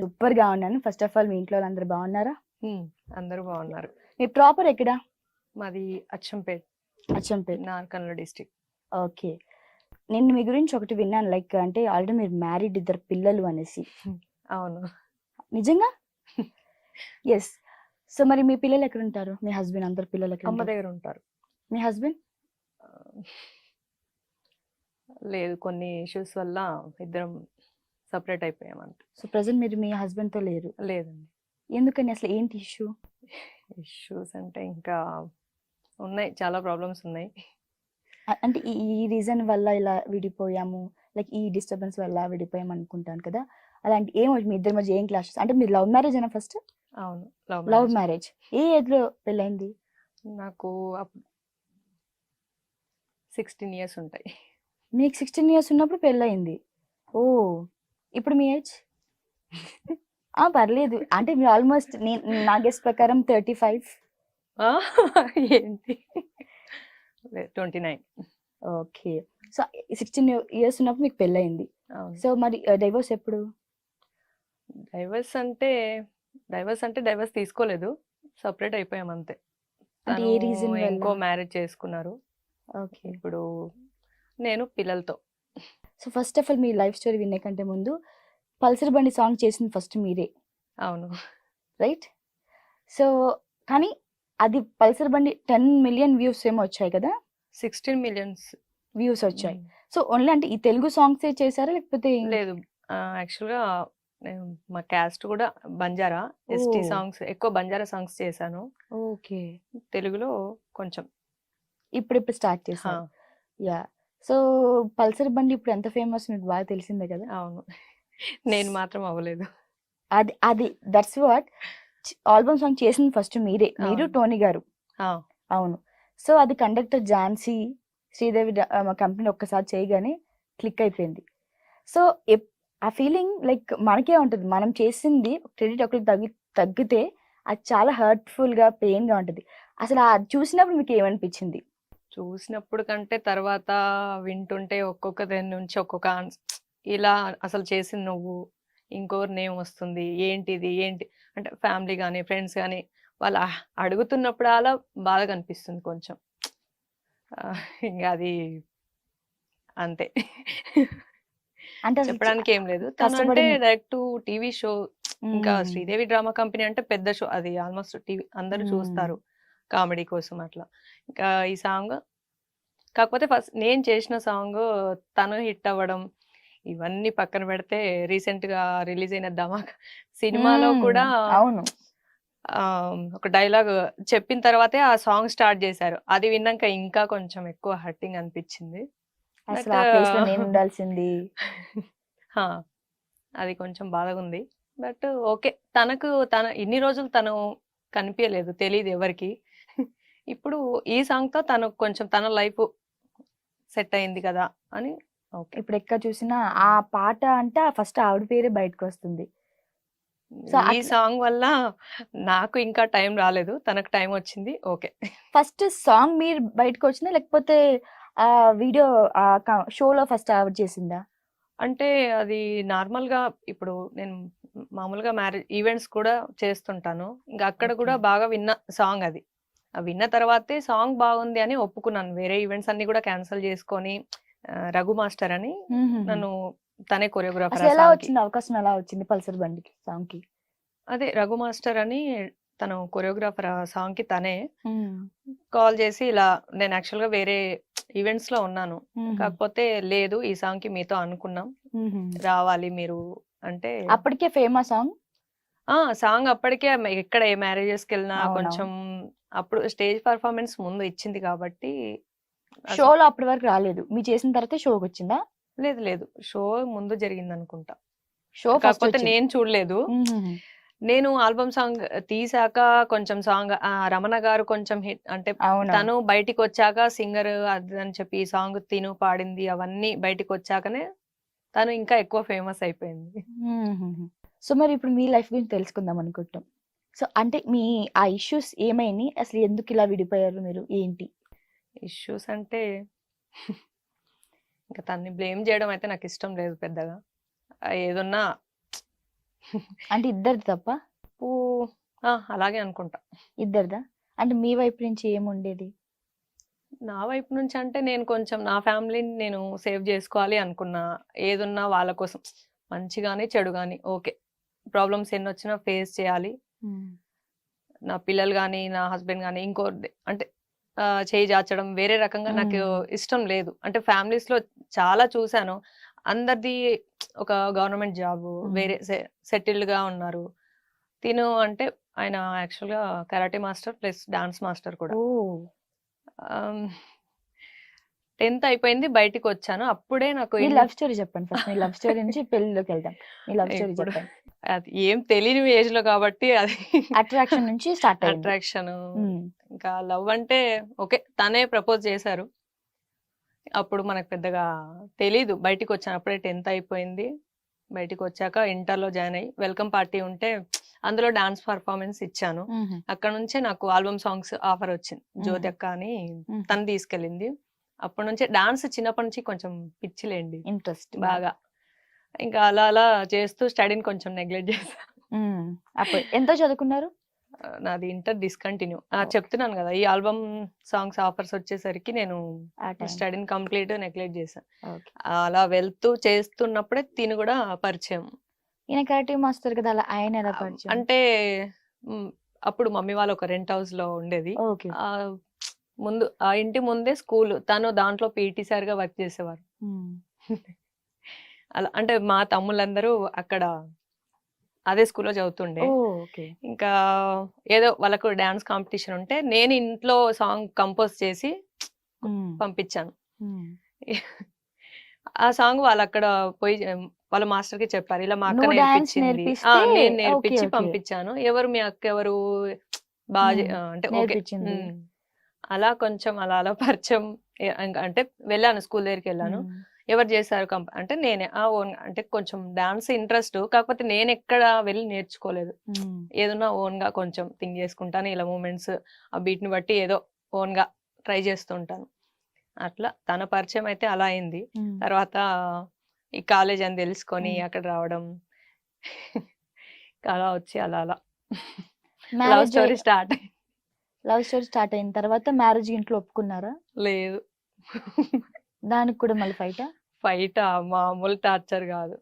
సూపర్గా ఉన్నాను. First of all మీ ఇంట్లో అందరు బాగున్నారా. అందరూ బాగున్నారు. మీ ప్రాపర్ ఎక్కడ? మాది అచ్చంపేట్. అచ్చంపేట్. నార్కన్ల డిస్ట్రిక్ట్. ఓకే. నేను మీ గురించి ఒకటి విన్నాను. లైక్ అంటే ఆల్రెడీ మీరు మ్యారీడ్ ఇద్దరు పిల్లలు అనేసి. అవును. నిజంగా? ఎస్ సో మరి మీ పిల్లలు ఎక్కడ ఉంటారు మీ హస్బెండ్ అందరు పిల్లలు ఎక్కడ అమ్మ? దగ్గర ఉంటారు. మీ హస్బెండ్? లేదు. కొన్ని ఇష్యూస్ వల్ల ఇద్దరం సెపరేట్ అయిపోయాం అంతే. సో ప్రెసెంట్ మీరు మీ హస్బెండ్తో లేరు లేదండి. ఎందుకని అసలు ఏంటి ఇష్యూ ఇష్యూస్ అంటే ఇంకా ఉన్నాయి. చాలా ప్రాబ్లమ్స్ ఉన్నాయి. అంటే ఈ ఈ రీజన్ వల్ల ఇలా విడిపోయాము లైక్ ఈ డిస్టర్బెన్స్ వల్ల విడిపోయాం అనుకుంటాను కదా అలాంటి ఏం మీ ఇద్దరి మధ్య ఏం క్లాషెస్ అంటే మీరు లవ్ మ్యారేజ్ అయినా ఫస్ట్ అవును. Love love marriage. ఏ ఏజ్లో పెళ్ళైంది నాకు 16 ఇయర్స్ ఉంటాయి. మీకు సిక్స్టీన్ ఇయర్స్ ఉన్నప్పుడు పెళ్ళయింది ఓ ఇప్పుడు మీ ఏజ్ పర్లేదు అంటే మీరు ఆల్మోస్ట్ నేను నా గెస్ ప్రకారం థర్టీ ఫైవ్! ఏంటి? లేదు 29. ఓకే సో సిక్స్టీన్ ఇయర్స్ ఉన్నప్పుడు మీకు పెళ్ళయింది. సో మరి డైవోర్స్ ఎప్పుడు డైవర్స్ అంటే డైవర్స్ అంటే డైవర్స్ తీసుకోలేదు. సెపరేట్ అయిపోయాం అంతే. రీజన్ ఇంకో మ్యారేజ్ చేసుకున్నారు. ఓకే ఇప్పుడు నేను పిల్లలతో. సో ఫస్ట్ ఆఫ్ ఆల్ మీ లైఫ్ స్టోరీ వినే కంటే ముందు పల్సర్ బండి సాంగ్ చేసింది ఫస్ట్ మీరే అవును. రైట్ సో కానీ అది పల్సర్ బండి టెన్ మిలియన్ వ్యూస్ ఏమో వచ్చాయి కదా 16 మిలియన్స్ వ్యూస్ వచ్చాయి సో ఓన్లీ అంటే ఈ తెలుగు సాంగ్స్ చేశారా లేకపోతే లేదు. యాక్చువల్‌గా మా క్యాస్ట్ కూడా బంజారా. ఎస్టీ. సాంగ్స్ ఎక్కువ బంజారా సాంగ్స్ చేశాను. ఓకే తెలుగులో కొంచెం. ఇప్పుడు ఇప్పుడు స్టార్ట్! చేశారు యా సో పల్సర్ బండి ఇప్పుడు ఎంత ఫేమస్ మీకు బాగా తెలిసిందే కదా అవును. నేను మాత్రం అవ్వలేదు. అది అది దట్స్ వాట్ ఆల్బమ్ సాంగ్ చేసింది ఫస్ట్ మీరే మీరు. టోనీ గారు! అవును సో అది కండక్టర్ ఝాన్సీ శ్రీదేవి కంపెనీ ఒక్కసారి చేయగానే క్లిక్ అయిపోయింది సో ఆ ఫీలింగ్ లైక్ మనకే ఉంటుంది మనం చేసింది క్రెడిట్ ఒకరికి తగ్గి తగ్గితే అది చాలా హర్ట్ఫుల్గా పెయిన్గా ఉంటుంది అసలు ఆ చూసినప్పుడు మీకు ఏమనిపించింది చూసినప్పుడు కంటే తర్వాత వింటుంటే ఒక్కొక్క దాని నుంచి ఒక్కొక్క ఇలా అసలు చేసింది నువ్వు ఇంకోరి నేమ్ వస్తుంది ఏంటిది ఏంటి అంటే ఫ్యామిలీ కానీ ఫ్రెండ్స్ కానీ వాళ్ళు అడుగుతున్నప్పుడు అలా బాధగా అనిపిస్తుంది కొంచెం ఇంకా అది అంతే అంటే చెప్పడానికి ఏం లేదు అంటే. డైరెక్ట్ టీవీ షో ఇంకా. శ్రీదేవి డ్రామా కంపెనీ అంటే పెద్ద షో అది ఆల్మోస్ట్ టీవీ అందరూ. చూస్తారు కామెడీ కోసం అట్లా. ఇంకా ఈ సాంగ్ కాకపోతే ఫస్ట్ నేను చేసిన సాంగ్ తను హిట్ అవ్వడం ఇవన్నీ పక్కన పెడితే రీసెంట్గా రిలీజ్ అయిన ధమాక్ సినిమాలో. కూడా అవును. ఒక డైలాగ్ చెప్పిన తర్వాతే ఆ సాంగ్ స్టార్ట్ చేశారు. అది విన్నాక ఇంకా కొంచెం ఎక్కువ హర్టింగ్ అనిపించింది. ఉండాల్సింది. అది కొంచెం బాధగా ఉంది. But okay. తనకు తన ఇన్ని రోజులు తను కనిపించలేదు తెలియదు ఎవరికి. ఇప్పుడు ఈ సాంగ్తో తను కొంచెం తన లైఫ్ సెట్ అయింది కదా అని. ఓకే. ఇప్పుడు ఎక్కడ చూసినా ఆ పాట అంటే ఫస్ట్ ఆవిడ పేరే బయటకు వస్తుంది So, ఈ సాంగ్ వల్ల నాకు ఇంకా టైం రాలేదు. తనకు టైం వచ్చింది. ఓకే. ఫస్ట్ సాంగ్ మీరు బయటకు వచ్చిందా లేకపోతే ఆ వీడియో షోలో ఫస్ట్ ఆవిడ చేసిందా? అంటే అది నార్మల్గా ఇప్పుడు నేను మామూలుగా మ్యారేజ్ ఈవెంట్స్ కూడా చేస్తుంటాను. ఇంకా అక్కడ కూడా. బాగా విన్న సాంగ్ అది. విన్న తర్వాతే సాంగ్ బాగుంది అని ఒప్పుకున్నాను. వేరే ఈవెంట్స్ అన్ని కూడా క్యాన్సిల్ చేసుకొని రఘు మాస్టర్ అని నన్ను తనే కొరియోగ్రాఫర్ ఎలా వచ్చింది? అవకాశం ఎలా వచ్చింది పల్సర్ బండికి సాంగ్కి అదే రఘు మాస్టర్ అని తను కొరియోగ్రాఫర్ ఆ సాంగ్కి తనే కాల్ చేసి ఇలా నేను యాక్చువల్గా వేరే ఈవెంట్స్లో ఉన్నాను కాకపోతే లేదు ఈ సాంగ్కి మీతో అనుకున్నాం. రావాలి మీరు అంటే అప్పటికే ఫేమస్ సాంగ్? ఆ సాంగ్ అప్పటికే ఎక్కడ ఏ మ్యారేజెస్కి వెళ్ళినా. కొంచెం అప్పుడు స్టేజ్ పర్ఫార్మెన్స్ ముందు ఇచ్చింది కాబట్టి షోలో అప్పటి వరకు రాలేదు. మీరు చేసిన తర్వాత షోకి వచ్చిందా? లేదు లేదు. షో ముందు జరిగింది అనుకుంటా షో కాకపోతే నేను చూడలేదు. నేను ఆల్బమ్ సాంగ్ తీసాక కొంచెం సాంగ్ రమణ గారు కొంచెం హిట్ అంటే తను బయటికి వచ్చాక సింగర్ అది అని చెప్పి ఈ సాంగ్ తిను పాడింది అవన్నీ బయటికి వచ్చాకనే తను ఇంకా ఎక్కువ ఫేమస్ అయిపోయింది. సో మరి ఇప్పుడు మీ లైఫ్ గురించి తెలుసుకుందాం అనుకుంటాం సో అంటే మీ ఆ ఇష్యూస్ ఏమైనాయి? అసలు ఎందుకు ఇలా విడిపోయారు మీరు? ఏంటి? ఇష్యూస్ అంటే ఇంకా తన్ని బ్లేమ్ చేయడం అయితే నాకు ఇష్టం లేదు పెద్దగా. ఏదున్నా అంటే ఇద్దరిది తప్ప? ఆ, అలాగే అనుకుంటా. ఇద్దరిదా? అంటే మీ వైపు నుంచి ఏముండేది? నా వైపు నుంచి అంటే నేను కొంచెం నా ఫ్యామిలీని నేను సేవ్ చేసుకోవాలి అనుకున్నా. ఏదున్నా వాళ్ళ కోసం మంచి కానీ చెడు కానీ ఓకే. ప్రాబ్లమ్స్ ఎన్ని వచ్చినా ఫేస్ చేయాలి. నా పిల్లలు కానీ నా హస్బెండ్ కానీ ఇంకో అంటే చేయి చాచడం వేరే రకంగా నాకు మ్మ్. ఇష్టం లేదు. అంటే ఫ్యామిలీస్లో చాలా చూశాను. అందరిది ఒక గవర్నమెంట్ జాబ్ మ్మ్. వేరే సెటిల్డ్గా ఉన్నారు. తిను అంటే ఆయన యాక్చువల్గా karate master plus dance master కూడా. టెన్త్ అయిపోయింది బయటికి వచ్చాను అప్పుడే నాకు మీ లవ్ స్టోరీ చెప్పండి ఫస్ట్. మీ లవ్ స్టోరీ నుంచి పెళ్ళిలోకి వెళ్దాం మీ లవ్ స్టోరీ ఇప్పుడు చెప్పండి. అది ఏం తెలియని ఏజ్లో కాబట్టి అది అట్రాక్షన్ నుంచి స్టార్ట్ అయింది. అట్రాక్షన్ ఇంకా లవ్ అంటే ఓకే తనే ప్రపోజ్ చేశారు. అప్పుడు మనకు పెద్దగా తెలీదు. బయటికి వచ్చాను అప్పుడే టెన్త్ అయిపోయింది. బయటికి వచ్చాక ఇంటర్లో జాయిన్ అయ్యి వెల్కమ్ పార్టీ ఉంటే అందులో డాన్స్ పర్ఫార్మెన్స్ ఇచ్చాను. అక్కడ నుంచే నాకు ఆల్బమ్ సాంగ్స్ ఆఫర్ వచ్చింది. జ్యోతి అక్క అని. తను తీసుకెళ్ళింది. అప్పటి నుంచి డాన్స్ చిన్నప్పటి నుంచి కొంచెం పిచ్చిలేండి. ఇంట్రెస్ట్. బాగా. ఇంకా అలా అలా చేస్తూ స్టడీని కొంచెం నెగ్లెక్ట్ ఉమ్, అప్పుడు ఎంతో చదువుకున్నారు? నాది ఇంటర్ డిస్కంటిన్యూ. చెప్తున్నాను కదా ఈ ఆల్బమ్ సాంగ్స్ ఆఫర్స్ వచ్చేసరికి నేను స్టడీని కంప్లీట్ నెగ్లెక్ట్ చేశాను అలా వెళ్తూ చేస్తున్నప్పుడే తిని కూడా పరిచయం. ఈయన మాస్టర్ కదా అలా ఆయన ఎలా పరిచయం? అంటే అప్పుడు మమ్మీ వాళ్ళు ఒక రెంట్ హౌస్లో ఉండేది ముందు ఆ ఇంటి ముందే స్కూల్. తను దాంట్లో పీటీ సార్గా వర్క్ చేసేవారు. అలా అంటే మా తమ్ముళ్ళందరూ అక్కడ అదే స్కూల్లో చదువుతుండే. ఇంకా ఏదో వాళ్ళకు డాన్స్ కాంపిటీషన్ ఉంటే నేను ఇంట్లో సాంగ్ కంపోజ్ చేసి పంపించాను. ఆ సాంగ్ వాళ్ళు అక్కడ పోయి వాళ్ళ మాస్టర్కి చెప్పారు. ఇలా మా అక్క నేర్పించింది. నేను నేర్పించి. పంపించాను. ఎవరు మీ అక్క ఎవరు? బాగా అంటే ఓకే. అలా కొంచెం అలా అలా పరిచయం అంటే వెళ్ళాను స్కూల్ దగ్గరికి వెళ్ళాను. ఎవరు చేశారు కంప అంటే నేనే ఆ ఓన్ అంటే కొంచెం డాన్స్ ఇంట్రెస్ట్ కాకపోతే నేను ఎక్కడ వెళ్ళి నేర్చుకోలేదు. ఏదన్నా ఓన్గా కొంచెం థింక్ చేసుకుంటాను ఇలా మూమెంట్స్ ఆ బీట్ని బట్టి ఏదో ఓన్గా ట్రై చేస్తుంటాను అట్లా తన పరిచయం అయితే అలా అయింది. తర్వాత ఈ కాలేజ్ అని తెలుసుకొని. అక్కడ రావడం అలా వచ్చి అలా అలా. Love story start. Love story start అయిన తర్వాత మ్యారేజ్ ఇంట్లో ఒప్పుకున్నారా? లేదు. దానికి కూడా మళ్ళీ ఫైటా? ఫైట్? మామూలు టార్చర్ కాదు.